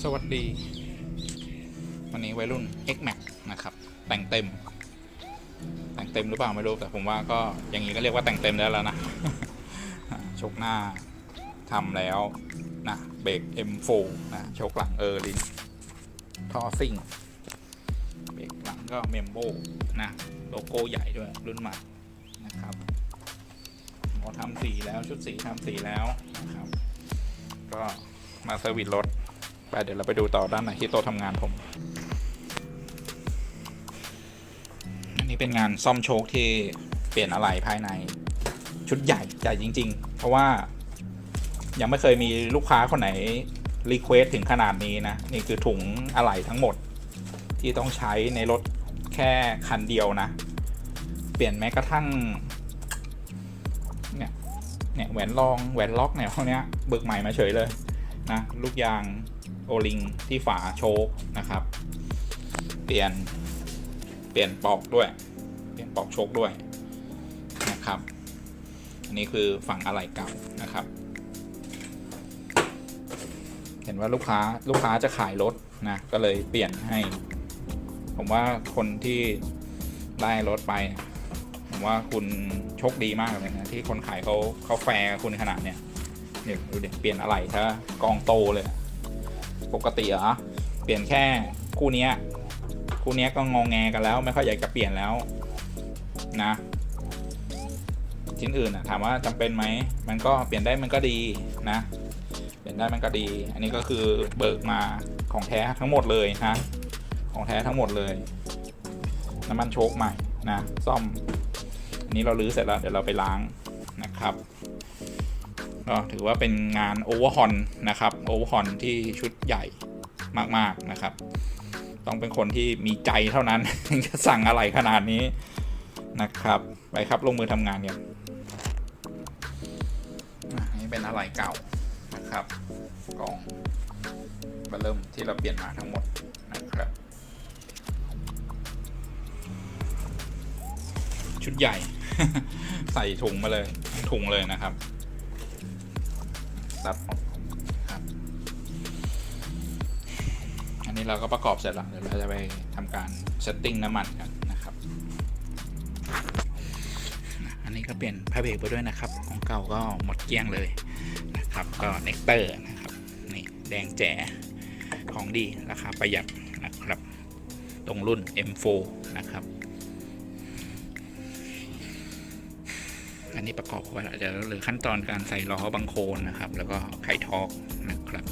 สวัสดี วันนี้วัยรุ่น X Max นะครับ แต่งเต็ม แต่งเต็มหรือเปล่าไม่รู้แต่ผมว่าก็อย่างนี้ก็เรียกว่าแต่งเต็มได้แล้วนะชกหน้าทำแล้วนะเบรก M4 นะชกหลังเออร์ลินท่อซิ่งเบรกหลังก็เมมโบนะโลโก้ใหญ่ด้วยรุ่นใหม่นะครับหมอทำสีแล้วชุดสีทำสีแล้วนะครับ ก็มาเซอร์วิสรถ ไปเดี๋ยวเราไปดูต่อด้านไหนที่โต๊ะทำงานผม อันนี้เป็นงานซ่อมโชคที่เปลี่ยนอะไหล่ภายใน ชุดใหญ่ใหญ่จริง ๆ เพราะว่ายังไม่เคยมีลูกค้าคนไหนรีเควสถึงขนาดนี้นะ นี่คือถุงอะไหล่ทั้งหมด ที่ต้องใช้ในรถแค่คันเดียวนะ เปลี่ยนแม้กระทั่งเนี่ยเนี่ยแหวนรองแหวนล็อกเนี่ยพวกเนี้ยเบิกใหม่มาเฉยเลย นะลูกยางโอลิงที่ฝาโชคนะครับ เปลี่ยนเปลี่ยนปอกด้วย เปลี่ยนปอกโชคด้วยนะครับ อันนี้คือฝั่งอะไหล่เก่านะครับ เห็นว่าลูกค้าลูกค้าจะขายรถนะก็เลยเปลี่ยนให้ ผมว่าคนที่ได้รถไป ผมว่าคุณโชคดีมากเลยนะที่คนขายเขาเขาแฟร์คุณขนาดเนี้ย เดี๋ยดูเดี๋ยวเปลี่ยนอะไรถ้ากองโตเลย ปกติเหรอเปลี่ยนแค่คู่นี้คู่นี้ก็งองแงกันแล้ว ไม่ค่อยอยากจะเปลี่ยนแล้วนะ ชิ้นอื่นอะถามว่าจำเป็นไหมมันก็เปลี่ยนได้มันก็ดีนะ เปลี่ยนได้มันก็ดี อันนี้ก็คือเบิกมาของแท้ทั้งหมดเลยนะของแท้ทั้งหมดเลยน้ำมันโชคใหม่นะซ่อม อันนี้เราลื้อเสร็จแล้วเดี๋ยวเราไปล้างนะครับ ก็ถือว่าเป็นงานโอเวอร์ฮอนนะครับโอเวอร์ฮอนที่ชุดใหญ่มากๆนะครับ ต้องเป็นคนที่มีใจเท่านั้นถึงจะสั่งอะไรขนาดนี้นะครับ ไปครับลงมือทำงานกันอะนี่เป็นอะไรเก่านะครับกล่องมาเริ่มที่เราเปลี่ยนมาทั้งหมดนะครับ ชุดใหญ่ ใส่ถุงมาเลยถุงเลยนะครับ ซับหมดครับ อันนี้เราก็ประกอบเสร็จแล้วเดี๋ยวเราจะไปทำการเซตติ้งน้ำมันกันนะครับ อันนี้ก็เปลี่ยนผ้าเบรกไปด้วยนะครับ ของเก่าก็หมดเกลี้ยงเลยนะครับ ก็เน็กเตอร์นะครับ นี่แดงแจ๋ของดีราคาประหยัดนะครับ ตรงรุ่น M4 นะครับ นนี้ประกอบไว้แล้วเดี๋ยวเหลือขั้นตอนการใส่ล้อบังโคนนะครับ แล้วก็ไขทอกนะครับ